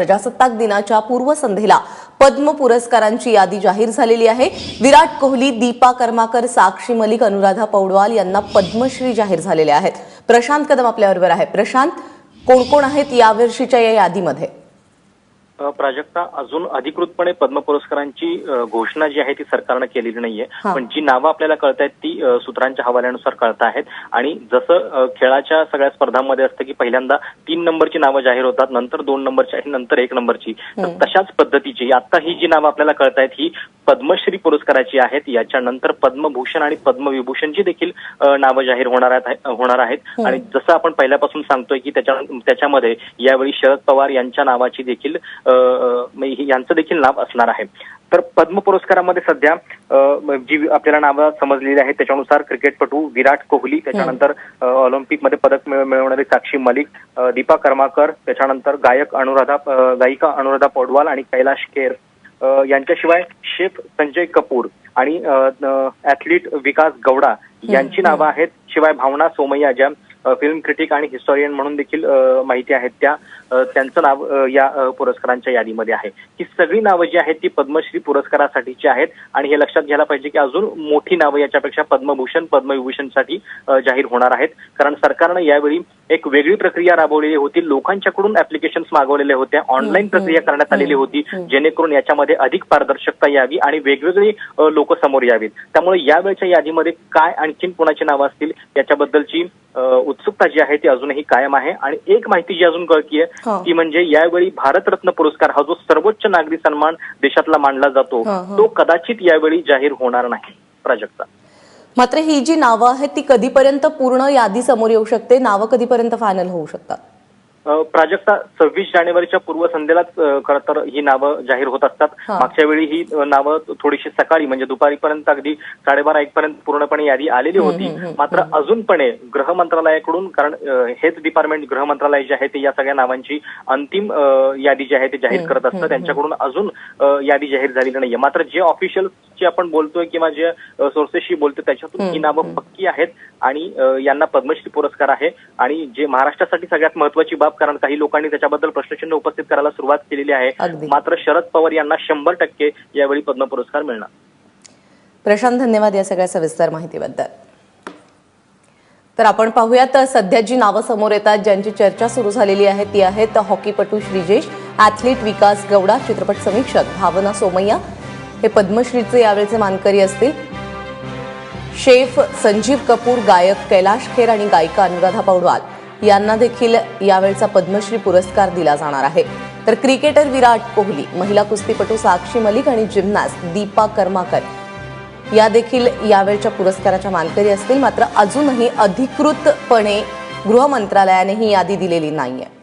प्रजासत्ताक दिनाच्या पूर्वसंध्येला पद्म पुरस्कारांची यादी जाहीर झालेली आहे. विराट कोहली दीपा कर्माकर साक्षी मलिक अनुराधा पौडवाल यांना पद्मश्री जाहीर झालेल्या आहेत. प्रशांत कदम आपल्याबरोबर आहे. प्रशांत कोण कोण आहेत यावर्षीच्या या यादीमध्ये? प्राजक्ता अजून अधिकृतपणे पद्म पुरस्कारांची घोषणा जी आहे ती सरकारनं केलेली नाहीये. पण जी नावं आपल्याला कळत आहेत ती सूत्रांच्या हवाल्यानुसार कळत आहेत आणि जसं खेळाच्या सगळ्या स्पर्धांमध्ये असतं की पहिल्यांदा तीन नंबरची नावं जाहीर होतात नंतर दोन नंबरची आणि नंतर एक नंबरची. तशाच पद्धतीची आता ही जी नावं आपल्याला कळत आहेत ही पद्मश्री पुरस्काराची आहेत याच्यानंतर पद्मभूषण आणि पद्मविभूषणची देखील नावं जाहीर होणार आहेत होणार आहेत. आणि जसं आपण पहिल्यापासून सांगतोय की त्याच्या त्याच्यामध्ये यावेळी शरद पवार यांच्या नावाची देखील यांचं देखील नाव असणार आहे. तर पद्म पुरस्कारामध्ये सध्या जी आपल्याला नावं समजलेली आहेत त्याच्यानुसार क्रिकेटपटू विराट कोहली त्याच्यानंतर ऑलिम्पिकमध्ये पदक मिळ- मिळवणारी साक्षी मलिक दीपा कर्माकर त्याच्यानंतर गायक अनुराधा गायिका अनुराधा पौडवाल आणि कैलाश खेर अ, यांच्याशिवाय शेफ संजय कपूर आणि ऍथलीट विकास गौडा यांची नावं आहेत. शिवाय भावना सोमय्या ज्या फिल्म क्रिटिक आणि हिस्टॉरियन म्हणून देखील माहिती आहेत त्या. त्यांचं नाव या पुरस्कारांच्या यादीमध्ये आहे. ही सगळी नावं जी आहेत ती पद्मश्री पुरस्कारासाठीची आहेत. आणि हे लक्षात घ्यायला पाहिजे की अजून मोठी नावं याच्यापेक्षा पद्मभूषण पद्मविभूषणसाठी जाहीर होणार आहेत. कारण सरकारनं यावेळी एक वेगळी प्रक्रिया राबवलेली होती. लोकांच्याकडून ऍप्लिकेशन्स मागवलेल्या होत्या. ऑनलाईन प्रक्रिया करण्यात आलेली होती. जेणेकरून याच्यामध्ये अधिक पारदर्शकता यावी आणि वेगवेगळी लोक समोर यावीत. त्यामुळे यावेळच्या यादीमध्ये काय आणखीन कोणाची नावं असतील याच्याबद्दलची उत्सुकता जी आहे ती अजूनही कायम आहे. आणि एक माहिती जी अजून कळतीये हा. ती म्हणजे यावेळी भारतरत्न पुरस्कार हा जो सर्वोच्च नागरी सन्मान देशातला मानला जातो हा, हा. तो कदाचित यावेळी जाहीर होणार नाही. प्राजक्ता. मात्र ही जी नावं आहेत ती कधीपर्यंत पूर्ण यादी समोर येऊ शकते? नावं कधीपर्यंत फायनल होऊ शकतात? प्राजक्ता सव्वीस जानेवारीच्या पूर्वसंध्येलाच खरं तर ही नावं जाहीर होत असतात. मागच्या वेळी ही नावं थोडीशी सकाळी म्हणजे दुपारीपर्यंत अगदी साडेबारा एक पर्यंत पूर्णपणे यादी आलेली होती. मात्र अजूनपणे गृह मंत्रालयाकडून कारण हेच डिपार्टमेंट गृह मंत्रालय जे आहे ते या सगळ्या नावांची अंतिम यादी जी आहे ते जाहीर करत असतं. त्यांच्याकडून अजून यादी जाहीर झालेली नाहीये. मात्र जे ऑफिशियल्सची आपण बोलतोय किंवा जे सोर्सेसशी बोलतोय त्याच्यातून ही नावं. पक्की आहेत आणि यांना पद्मश्री पुरस्कार आहे. आणि जे महाराष्ट्रासाठी सगळ्यात महत्वाची बाब कारण काही लोकांनी त्याच्याबद्दल प्रश्नचिन्ह उपस्थित करायला सुरुवात केलेली आहे. मात्र शरद पवार यांना शंभर टक्के यावेळी पद्म पुरस्कार मिळणार. प्रशांत धन्यवाद या सगळ्या सविस्तर माहितीबद्दल. तर आपण पाहूयात सध्या जी नावं समोर येतात ज्यांची चर्चा सुरू झालेली आहे ती आहेत हॉकीपटू श्रीजेश ॲथलीट विकास गौडा चित्रपट समीक्षक भावना सोमय्या. हे पद्मश्रीचे यावेळचे मानकरी असतील. शेफ संजीव कपूर गायक कैलाश खेर आणि गायिका अनुराधा पौडवाल. यांना देखील यावेळचा पद्मश्री पुरस्कार दिला जाणार आहे. तर क्रिकेटर विराट कोहली महिला कुस्तीपटू साक्षी मलिक आणि जिम्नास्ट दीपा कर्माकर या देखील यावेळच्या पुरस्काराच्या मानकरी असतील. मात्र अजूनही अधिकृतपणे गृह मंत्रालयाने ही यादी दिलेली नाहीये.